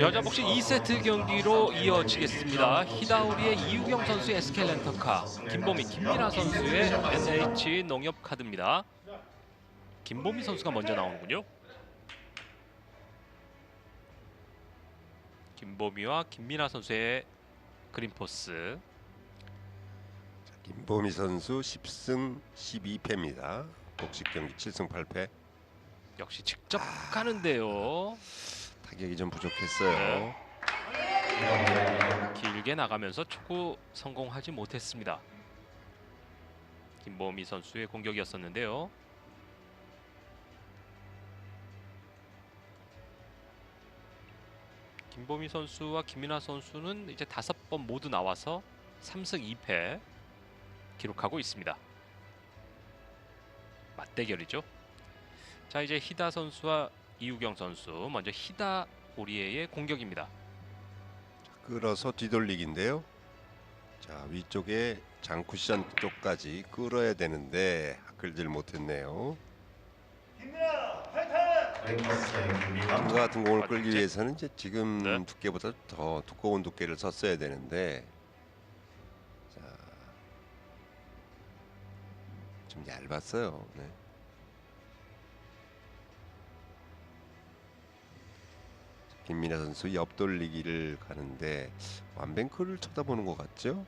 여자 복식 2세트 경기로 이어지겠습니다. 히다우리의 이우경 선수의 SK 렌터카, 김보미, 김민아 선수의 NH 농협 카드입니다. 김보미 선수가 먼저 나오는군요. 김보미와 김민아 선수의 그린포스. 김보미 선수 10승 12패입니다. 복식 경기 7승 8패. 역시 직접 가는데요. 타격이 좀 부족했어요. 길게 나가면서 초구 성공하지 못했습니다. 김보미 선수의 공격이었었는데요. 김보미 선수와 김민아 선수는 이제 다섯 번 모두 나와서 3승 2패 기록하고 있습니다. 맞대결이죠. 자 이제 히다 선수와 이우경 선수 먼저 히다 오리에의 공격입니다. 끌어서 뒤돌리기인데요. 자 위쪽에 장쿠션 쪽까지 끌어야 되는데 끌질 못했네요. 그 같은 공을 끌기 맞지? 위해서는 이제 지금 네. 두께보다 더 두꺼운 두께를 썼어야 되는데 자, 좀 얇았어요. 네. 김민아 선수 옆돌리기를 가는데 완뱅크를 쳐다보는 것 같죠?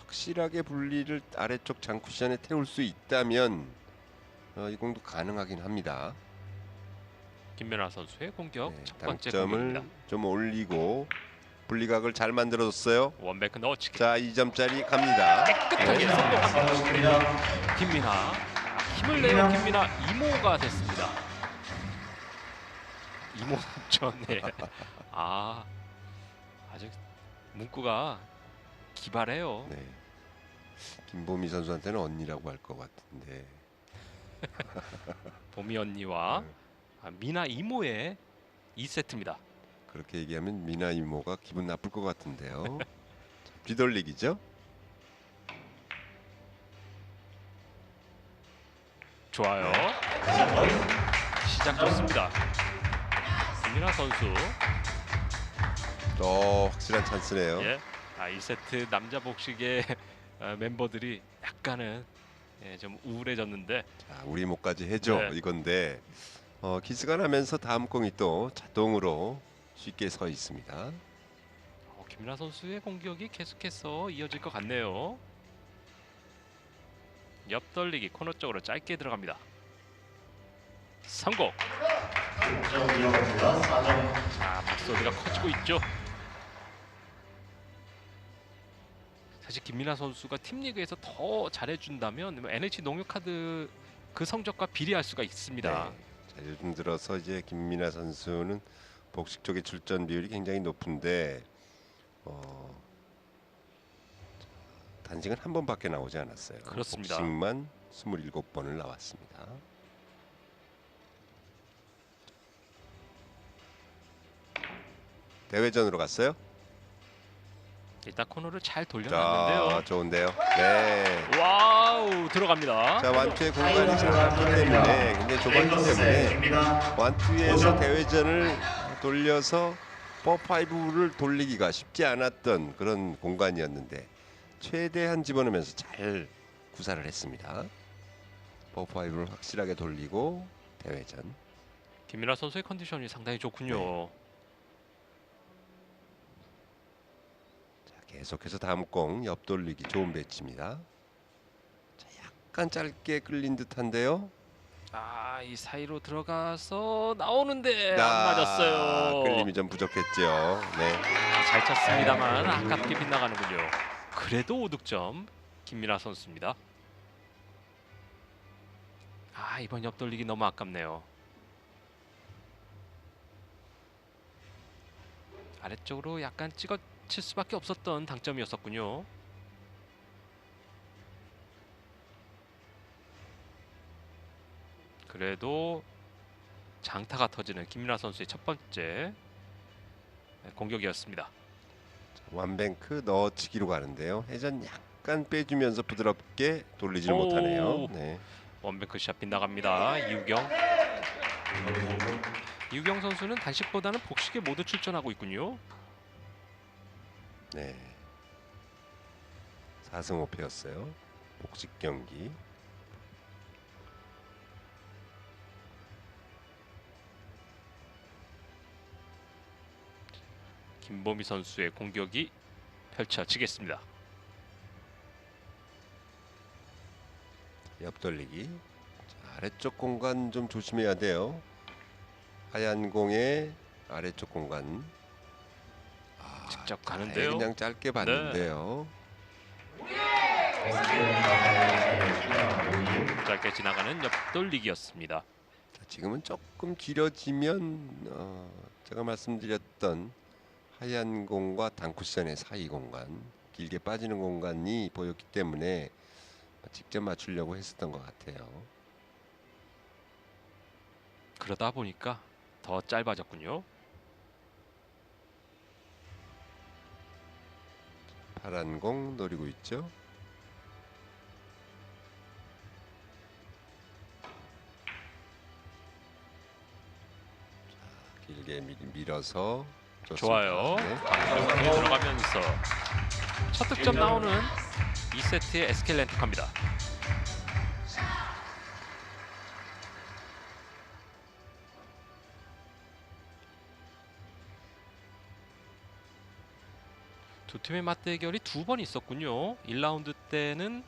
확실하게 분리를 아래쪽 장쿠션에 태울 수 있다면 어, 이 공도 가능하긴 합니다. 김민아 선수의 공격 네, 첫 번째 당점을 공격입니다. 좀 올리고 분리각을 잘 만들어줬어요. 원베크 넣어치기 자, 2점짜리 갑니다. 깨끗하게 네. 성공합니다. 김민아 아, 힘을 내요 김민아 이모가 됐습니다. 이모 전에 아 아직 문구가 기발해요. 네. 김보미 선수한테는 언니라고 할 것 같은데. 보미 언니와 네. 아, 미나 이모의 2세트입니다. 그렇게 얘기하면 미나 이모가 기분 나쁠 것 같은데요. 자, 뒤돌리기죠? 좋아요. 시작 좋습니다. 김민아 선수 또 확실한 찬스네요. 예. 아, 2세트 남자 복식의 어, 멤버들이 약간은 예, 좀 우울해졌는데 자, 우리 목까지 해줘 네. 이건데 어, 키스가 나면서 다음 공이 또 자동으로 쉽게 서 있습니다. 어, 김민아 선수의 공격이 계속해서 이어질 것 같네요. 옆 돌리기 코너 쪽으로 짧게 들어갑니다. 성공. 자, 박소리가 커지고 있죠. 사실 김민아 선수가 팀 리그에서 더 잘해준다면 NH 농협 카드 그 성적과 비례할 수가 있습니다. 네. 자, 요즘 들어서 이제 김민아 선수는 복식 쪽의 출전 비율이 굉장히 높은데 어, 단식은 한 번밖에 나오지 않았어요. 그렇습니다. 복식만 27번을 나왔습니다. 대회전으로 갔어요? 일단 코너를 잘 자, 돌려놨는데요. 좋은데요. 네. 와우 들어갑니다. 자, 완투의 공간이 작기 때문에 굉장히 좁았기 때문에 완투에서 대회전을 돌려서 퍼파이브를 돌리기가 쉽지 않았던 그런 공간이었는데 최대한 집어넣으면서 잘 구사를 했습니다. 퍼파이브를 확실하게 돌리고 대회전. 김민아 선수의 컨디션이 상당히 좋군요. 네. 자, 계속해서 다음 공 옆돌리기 좋은 배치입니다. 자, 약간 짧게 끌린 듯한데요. 아, 이 사이로 들어가서 나오는데 아, 안 맞았어요. 끌림이 좀 부족했죠. 네. 아, 잘 쳤습니다만 아깝게 빗나가는군요. 그래도 5득점 김민아 선수입니다. 아, 이번 옆돌리기 너무 아깝네요. 아래쪽으로 약간 찍어 칠 수밖에 없었던 당점이었었군요. 그래도 장타가 터지는 김민아 선수의 첫 번째 공격이었습니다. 완뱅크 넣어치기로 가는데요. 회전 약간 빼주면서 부드럽게 돌리질 오. 못하네요. 네. 원뱅크 샷 빗나갑니다. 이우경. 이우경 선수는 단식보다는 복식에 모두 출전하고 있군요. 네. 4승 5패였어요. 복식 경기. 김보미 선수의 공격이 펼쳐지겠습니다. 옆돌리기. 자, 아래쪽 공간 좀 조심해야 돼요. 하얀 공에 아래쪽 공간. 아, 직접 잘 가는데요. 네. 그냥 짧게 봤는데요. 짧게 지나가는 옆돌리기였습니다. 자, 지금은 조금 길어지면 어, 제가 말씀드렸던 하얀 공과 단쿠션의 사이 공간, 길게 빠지는 공간이 보였기 때문에 직접 맞추려고 했었던 것 같아요. 그러다 보니까 더 짧아졌군요. 파란 공 노리고 있죠. 자, 길게 미, 밀어서 좋습니다. 좋아요. 네. 공격에 들어가면서 첫 득점 나오는 2세트의 SK 렌터카입니다. 두 팀의 맞대결이 두 번 있었군요. 1라운드 때는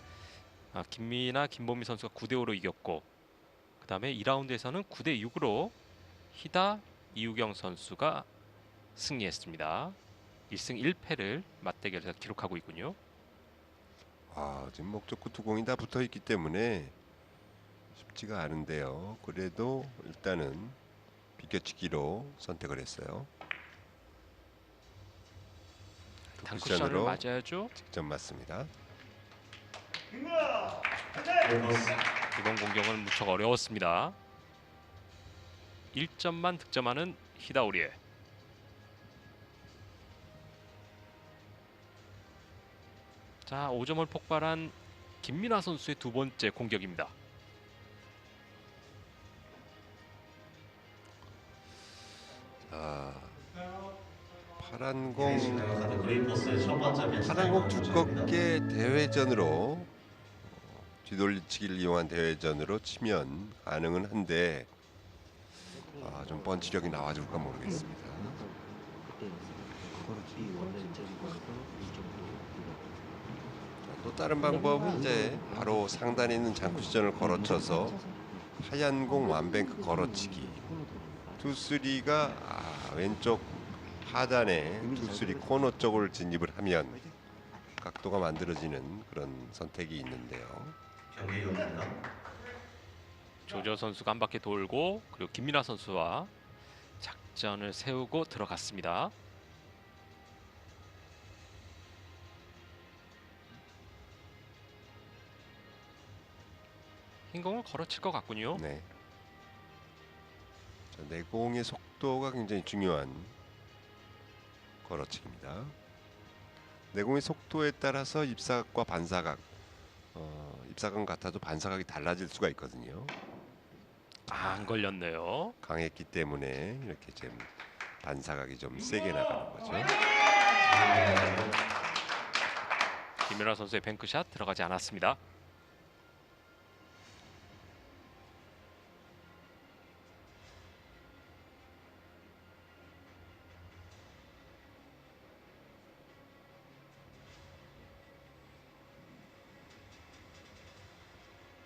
아, 김미나 김보미 선수가 9대 5로 이겼고 그다음에 2라운드에서는 9대 6으로 히다 이우경 선수가 승리했습니다. 1승 1패를 맞대결에서 기록하고 있군요. 아, 지금 목적구 두 공이 다 붙어 있기 때문에 쉽지가 않은데요. 그래도 일단은 비껴치기로 선택을 했어요. 쿠션으로 맞아야죠. 직접 맞습니다. 이번 공격은 무척 어려웠습니다. 1점만 득점하는 히다우리에 자 5점을 폭발한 김민아 선수의 두 번째 공격입니다. 자, 파란 공 그레이퍼스의 첫 번째 배치 파란 공 두껍게 대회전으로 어, 뒤돌리치기를 이용한 대회전으로 치면 가능은 한데 아, 좀 펀치력이 나와줄까 모르겠습니다. 자, 또 다른 방법은 이제 바로 상단에 있는 장쿠시전을 걸어쳐서 하얀 공 완뱅크 걸어치기. 투쓰리가 아, 왼쪽 하단에 투쓰리 코너 쪽을 진입을 하면 각도가 만들어지는 그런 선택이 있는데요. 조조 선수가 한 바퀴 돌고 그리고 김민아 선수와 작전을 세우고 들어갔습니다. 흰 공을 걸어칠 것 같군요. 네. 자, 내공의 속도가 굉장히 중요한 걸어치기입니다. 내공의 속도에 따라서 입사각과 반사각, 어, 입사각 같아도 반사각이 달라질 수가 있거든요. 아, 안 걸렸네요. 강했기 때문에 이렇게 좀 반사각이 좀 세게 나가는 거죠. 김민아 선수의 뱅크샷 들어가지 않았습니다.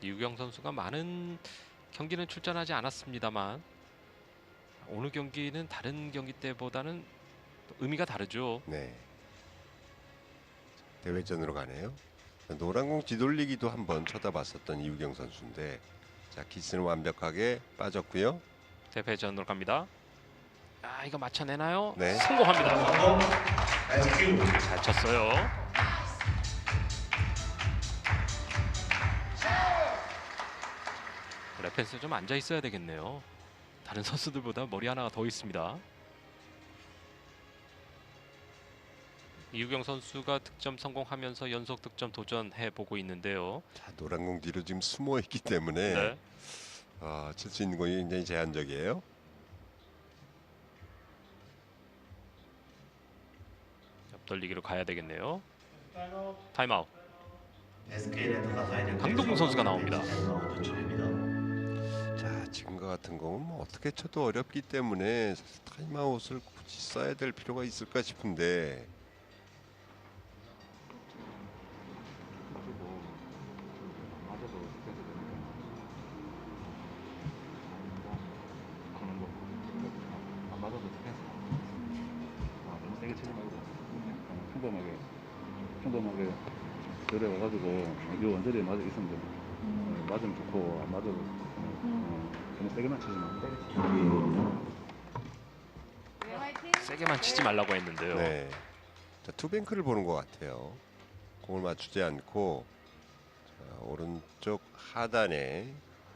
이우경 선수가 많은 경기는 출전하지 않았습니다만 오늘 경기는 다른 경기 때보다는 또 의미가 다르죠. 네. 대회전으로 가네요. 노란 공 뒤돌리기도 한번 쳐다봤었던 이우경 선수인데 자 키스는 완벽하게 빠졌고요. 대회전으로 갑니다. 아 이거 맞춰내나요? 네. 성공합니다. 성공. SQ. 잘 쳤어요. 레펜스 좀 앉아 있어야 되겠네요. 다른 선수들보다 머리 하나가 더 있습니다. 이우경 선수가 득점 성공하면서 연속 득점 도전해 보고 있는데요. 자, 노란 공 뒤로 지금 숨어 있기 때문에 네. 아, 칠 수 있는 공이 굉장히 제한적이에요. 옆돌리기로 가야 되겠네요. 타임아웃. 강동궁 선수가 나옵니다. 지금과 같은 경우는 뭐 어떻게 쳐도 어렵기 때문에 타임아웃을 굳이 써야 될 필요가 있을까 싶은데. 안 맞아도 디펜스 아, 너무 세게 치지 말고 약간 평범하게 평범하게 저래 와가지고 이 원저리에 맞아 있으면 돼 어, 맞으면 좋고 안 맞아도 너무 세게만 치지 말고 세게만 치지 말라고 했는데요. 네. 자, 투뱅크를 보는 것 같아요. 공을 맞추지 않고 자, 오른쪽 하단에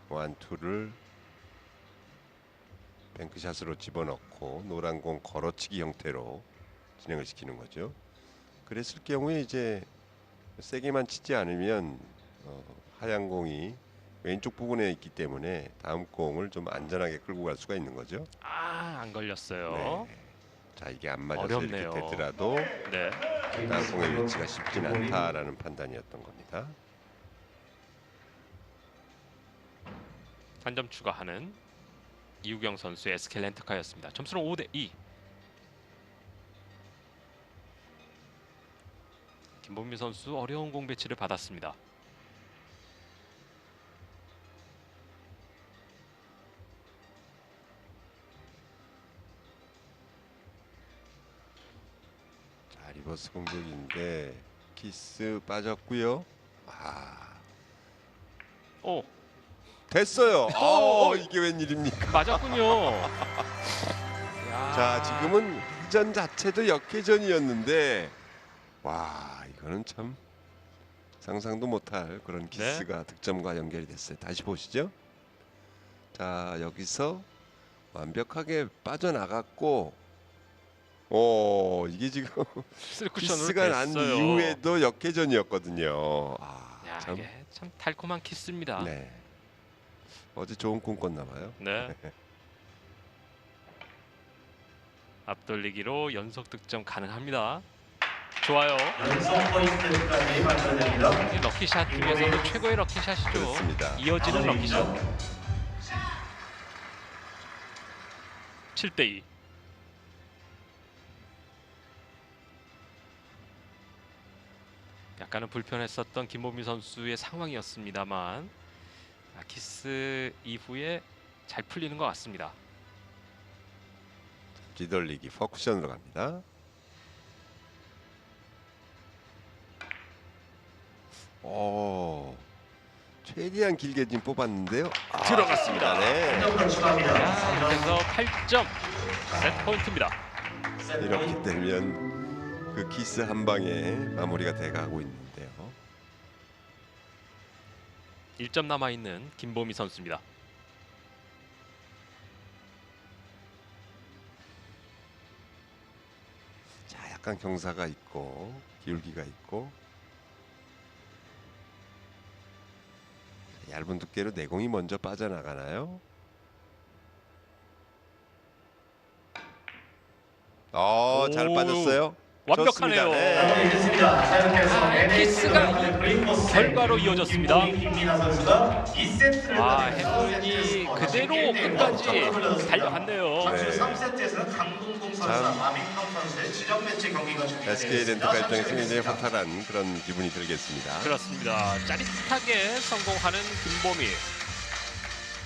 완투를 뱅크샷으로 집어넣고 노란 공 걸어치기 형태로 진행을 시키는 거죠. 그랬을 경우에 이제 세게만 치지 않으면 어, 하얀 공이 왼쪽 부분에 있기 때문에 다음 공을 좀 안전하게 끌고 갈 수가 있는 거죠. 아, 안 걸렸어요. 네. 자 이게 안 맞아서 어렵네요. 이렇게 되더라도 네. 땅콩의 위치가 쉽진 않다라는 판단이었던 겁니다. 한 점 추가하는 이우경 선수의 SK 렌터카였습니다. 점수는 5대 2. 김범미 선수 어려운 공 배치를 받았습니다. 리버스 공격인데 키스 빠졌고요. 아 오, 됐어요. 오! 어 이게 웬일입니까? 맞았군요. 야. 자 지금은 회전 자체도 역회전이었는데 와 이거는 참 상상도 못할 그런 키스가 득점과 연결이 됐어요. 다시 보시죠. 자 여기서 완벽하게 빠져나갔고 오 이게 지금 키스 쿠션으로 키스가 난 됐어요. 이후에도 역회전이었거든요. 아, 야, 참. 이게 참 달콤한 키스입니다. 네. 네. 어제 좋은 꿈 꿨나 봐요. 앞돌리기로 연속 득점 가능합니다. 좋아요. 연속 포인트까지 만들어냅니다. 이 럭키샷 중에서도 최고의 럭키샷이죠. 그렇습니다. 이어지는 아, 럭키샷. 7대 2. 약간은 불편했었던 김보미 선수의 상황이었습니다만 아, 키스 이후에 잘 풀리는 것 같습니다. 뒤돌리기 퍼쿠션으로 갑니다. 오, 최대한 길게 지금 뽑았는데요. 아, 들어갔습니다. 네. 야, 그래서 8점 세트 포인트입니다. 이렇게 되면 그 키스 한 방에 마무리가 돼가고 있는데요. 1점 남아 있는 김보미 선수입니다. 자, 약간 경사가 있고 기울기가 있고 얇은 두께로 내공이 먼저 빠져나가나요? 어, 잘 오, 빠졌어요. 완벽하네요. 좋습니다. 네. 아, 키스가 그린 코스 결과로 이어졌습니다. 김민아 선수가 2세트를 와, 해군이 그대로 끝까지 달려갔네요. 네. 3세트에서는 강동공 선수와 마민康 선수의 지정 매치 경기가 준비가 SK 렌트카 입장에서 굉장히 허탈한 그런 기분이 들겠습니다. 그렇습니다. 짜릿하게 성공하는 김보미.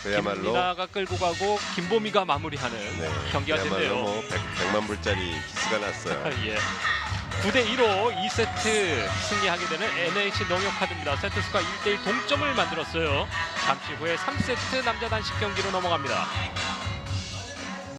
그야말로 김민아가 끌고 가고 김보미가 마무리하는 네, 경기가 그야말로 됐네요. 뭐 100, 만 불짜리 키스가 났어요. 예. 9대 2로 2세트 승리하게 되는 NH 농협카드입니다. 세트 수가 1대 1 동점을 만들었어요. 잠시 후에 3세트 남자 단식 경기로 넘어갑니다.